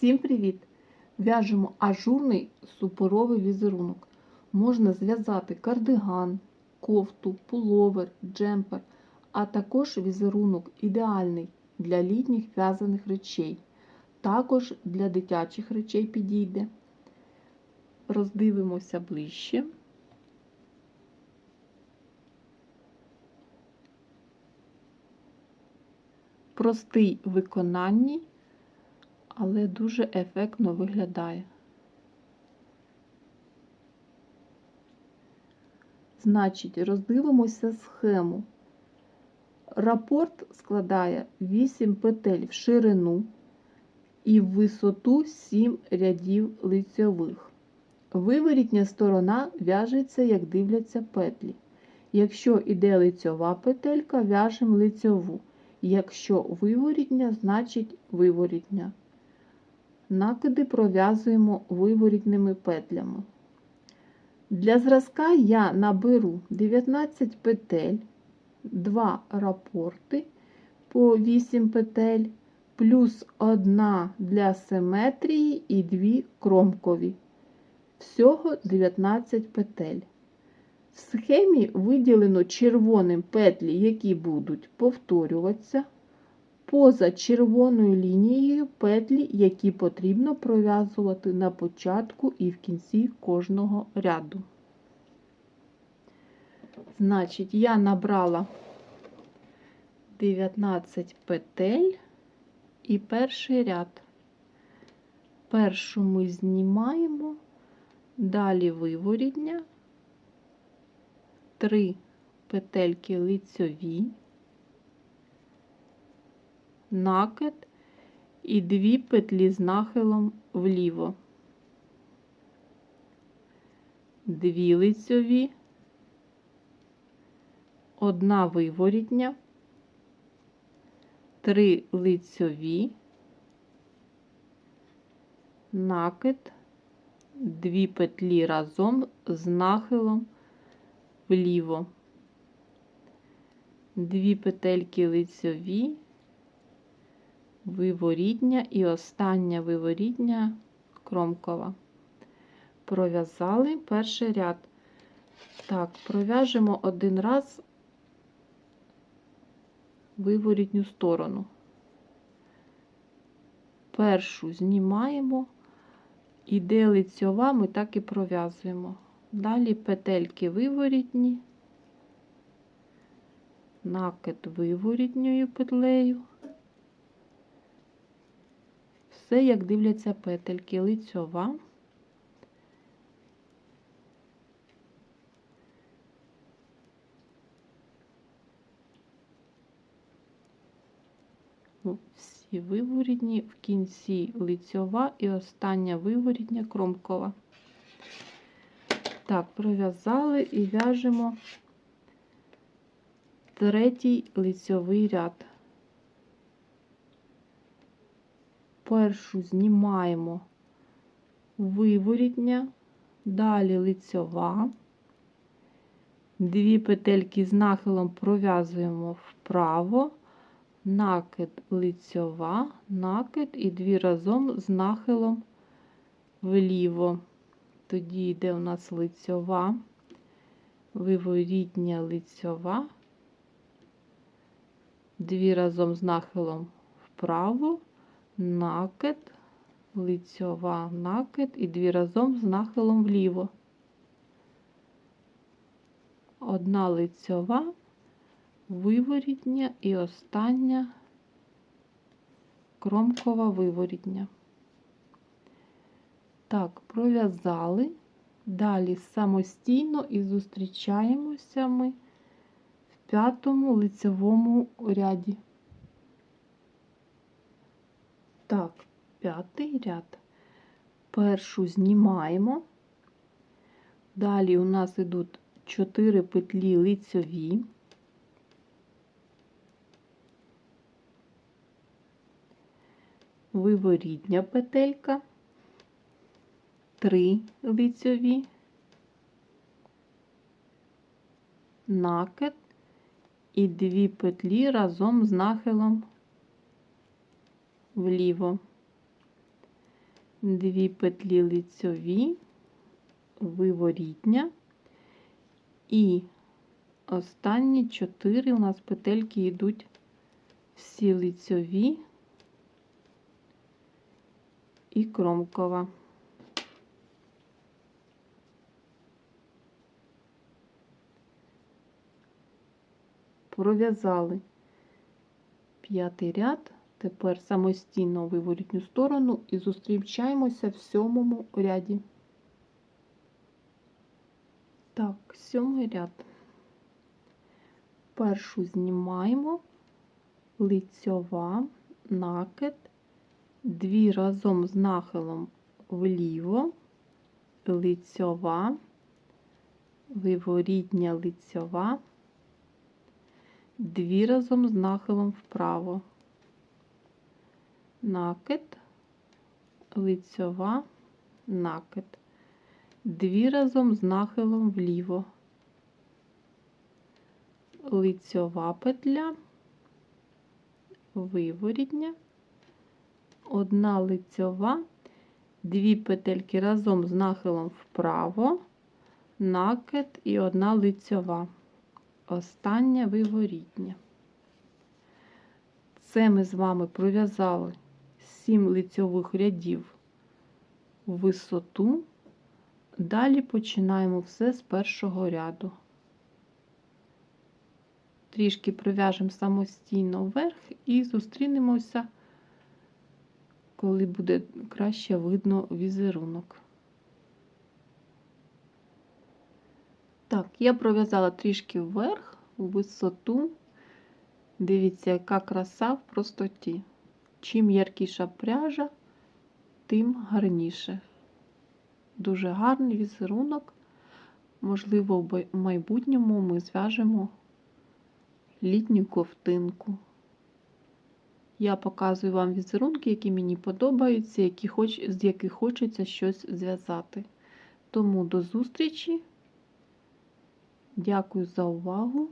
Всім привіт! В'яжемо ажурний супоровий візерунок. Можна зв'язати кардиган, кофту, пуловер, джемпер, а також візерунок ідеальний для літніх в'язаних речей. Також для дитячих речей підійде. Роздивимося ближче. Простий виконанні, але дуже ефектно виглядає. Значить, роздивимося схему. Рапорт складає 8 петель в ширину і в висоту 7 рядів лицьових. Виворітня сторона в'яжеться, як дивляться петлі. Якщо іде лицьова петелька, в'яжемо лицьову. Якщо виворітня, значить виворітня. Накиди пров'язуємо виворітними петлями. Для зразка я наберу 19 петель, 2 рапорти по 8 петель, плюс 1 для симетрії і 2 кромкові. Всього 19 петель. В схемі виділено червоним петлі, які будуть повторюватися. Поза червоною лінією петлі, які потрібно пров'язувати на початку і в кінці кожного ряду. Значить, я набрала 19 петель і перший ряд. Першу ми знімаємо, далі виворітня, 3 петельки лицьові накид і дві петлі з нахилом вліво, дві лицьові, одна виворітня, три лицьові, накид, дві петлі разом з нахилом вліво, дві петельки лицьові виворітня і остання виворітня кромкова. Пров'язали перший ряд. Так, пров'яжемо один раз виворітню сторону. Першу знімаємо, іде лицьова, ми так і пров'язуємо. Далі петельки виворітні, накид виворітньою петлею. Все, як дивляться петельки, лицьова. Всі виворітні, в кінці лицьова і остання виворітня кромкова. Так, пров'язали і в'яжемо третій лицьовий ряд. Першу знімаємо виворітня, далі лицьова, дві петельки з нахилом пров'язуємо вправо, накид лицьова, накид і дві разом з нахилом вліво. Тоді йде у нас лицьова, виворітня лицьова, дві разом з нахилом вправо накид, лицьова накид і дві разом з нахилом вліво. Одна лицьова, виворітня і остання кромкова виворітня. Так, пров'язали. Далі самостійно і зустрічаємося ми в п'ятому лицевому ряді. Так, п'ятий ряд. Першу знімаємо. Далі у нас йдуть 4 петлі лицьові. Виворітня петелька, 3 лицьові, накид і 2 петлі разом з нахилом вліво. дві петлі лицьові, виворітня і останні чотири у нас петельки йдуть всі лицьові і кромкова. Пров'язали п'ятий ряд. Тепер самостійно виворітню сторону і зустрічаємося в сьомому ряді. Так, сьомий ряд. Першу знімаємо. Лицьова, накид, дві разом з нахилом вліво, лицьова, виворітня лицьова, дві разом з нахилом вправо накид, лицьова, накид. Дві разом з нахилом вліво. Лицьова петля, виворітня, одна лицьова, дві петельки разом з нахилом вправо, накид і одна лицьова. Остання виворітня. Це ми з вами пров'язали 7 лицьових рядів в висоту. Далі починаємо все з першого ряду. Трішки пров'яжемо самостійно вверх і зустрінемося, коли буде краще видно візерунок. Так, я пров'язала трішки вверх у висоту. Дивіться, яка краса в простоті. Чим яркіша пряжа, тим гарніше. Дуже гарний візерунок. Можливо, в майбутньому ми зв'яжемо літню ковтинку. Я показую вам візерунки, які мені подобаються, які хоч, з яких хочеться щось зв'язати. Тому до зустрічі. Дякую за увагу.